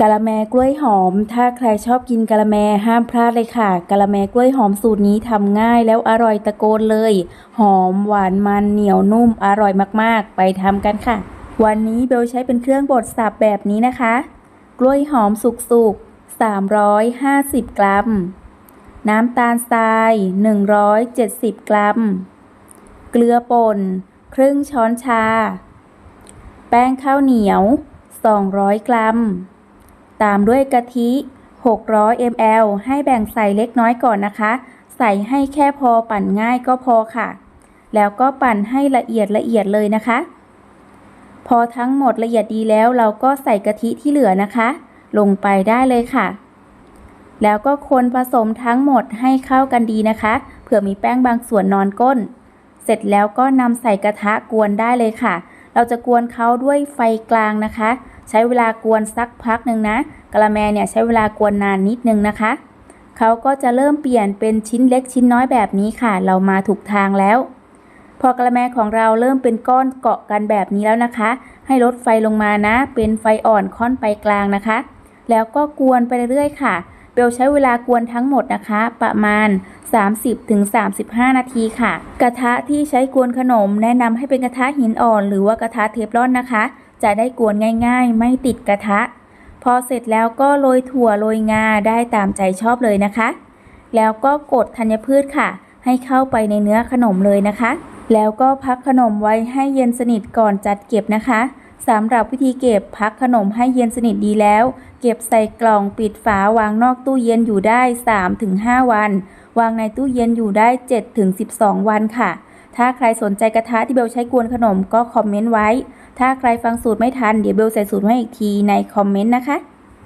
กะละแมกล้วยหอม ถ้าใครชอบกินกะละแมห้ามพลาดเลยค่ะกะละแมกล้วยหอมสูตรนี้ทำง่ายแล้วอร่อยตะโกนเลย หอมหวานมันเหนียวนุ่มอร่อยมากๆ ไปทำกันค่ะ วันนี้เบลใช้เป็นเครื่องบดสับแบบนี้นะคะ กล้วยหอมสุกๆ350 กรัม น้ำตาลทราย 170 กรัม เกลือป่น ครึ่งช้อนชา แป้งข้าวเหนียว 200 กรัม ตามด้วยกะทิ 600 ml ให้แบ่งใส่เล็กน้อยก่อนนะคะ ใส่ให้แค่พอปั่นง่ายก็พอค่ะ แล้วก็ปั่นให้ละเอียดละเอียดเลยนะคะ พอทั้งหมดละเอียดดีแล้วเราก็ใส่กะทิที่เหลือนะคะ ลงไปได้เลยค่ะ แล้วก็คนผสมทั้งหมดให้เข้ากันดีนะคะ เผื่อมีแป้งบางส่วนนอนก้น เสร็จแล้วก็นำใส่กระทะกวนได้เลยค่ะ เราจะกวนเขาด้วยไฟกลางนะคะ ใช้เวลากวนสักพักหนึ่งนะกะละแมเนี่ยใช้เวลากวนนานนิดนึงนะคะเขาก็จะเริ่มเปลี่ยนเป็นชิ้นเล็กชิ้นน้อยแบบนี้ค่ะ เรามาถูกทางแล้ว พอกะละแมของเราเริ่มเป็นก้อนเกาะกันแบบนี้แล้วนะคะ ให้ลดไฟลงมานะ เป็นไฟอ่อนค่อนไปกลางนะคะ แล้วก็กวนไปเรื่อยๆค่ะ เบลใช้เวลากวนทั้งหมดนะคะ ประมาณ 30-35 นาทีค่ะ กระทะที่ใช้กวนขนมแนะนำให้เป็นกระทะหินอ่อน หรือว่ากระทะเทฟลอนนะคะ จะได้กวนง่ายๆ ไม่ติดกระทะ พอเสร็จแล้วก็โรยถั่วโรยงาได้ตามใจชอบเลยนะคะ แล้วก็กดธัญพืชค่ะ ให้เข้าไปในเนื้อขนมเลยนะคะ แล้วก็พักขนมไว้ให้เย็นสนิทก่อนจัดเก็บนะคะสำหรับวิธีเก็บพักขนมให้เย็นสนิทดีแล้ว เก็บใส่กล่องปิดฝาวางนอกตู้เย็นอยู่ได้ 3-5 วัน วางในตู้เย็นอยู่ได้ 7-12 วันค่ะ ถ้าใครสนใจกระทะที่เบลใช้กวนขนมก็คอมเมนต์ไว้ ถ้าใครฟังสูตรไม่ทันเดี๋ยวเบลใส่สูตรไว้อีกทีในคอมเมนต์นะคะ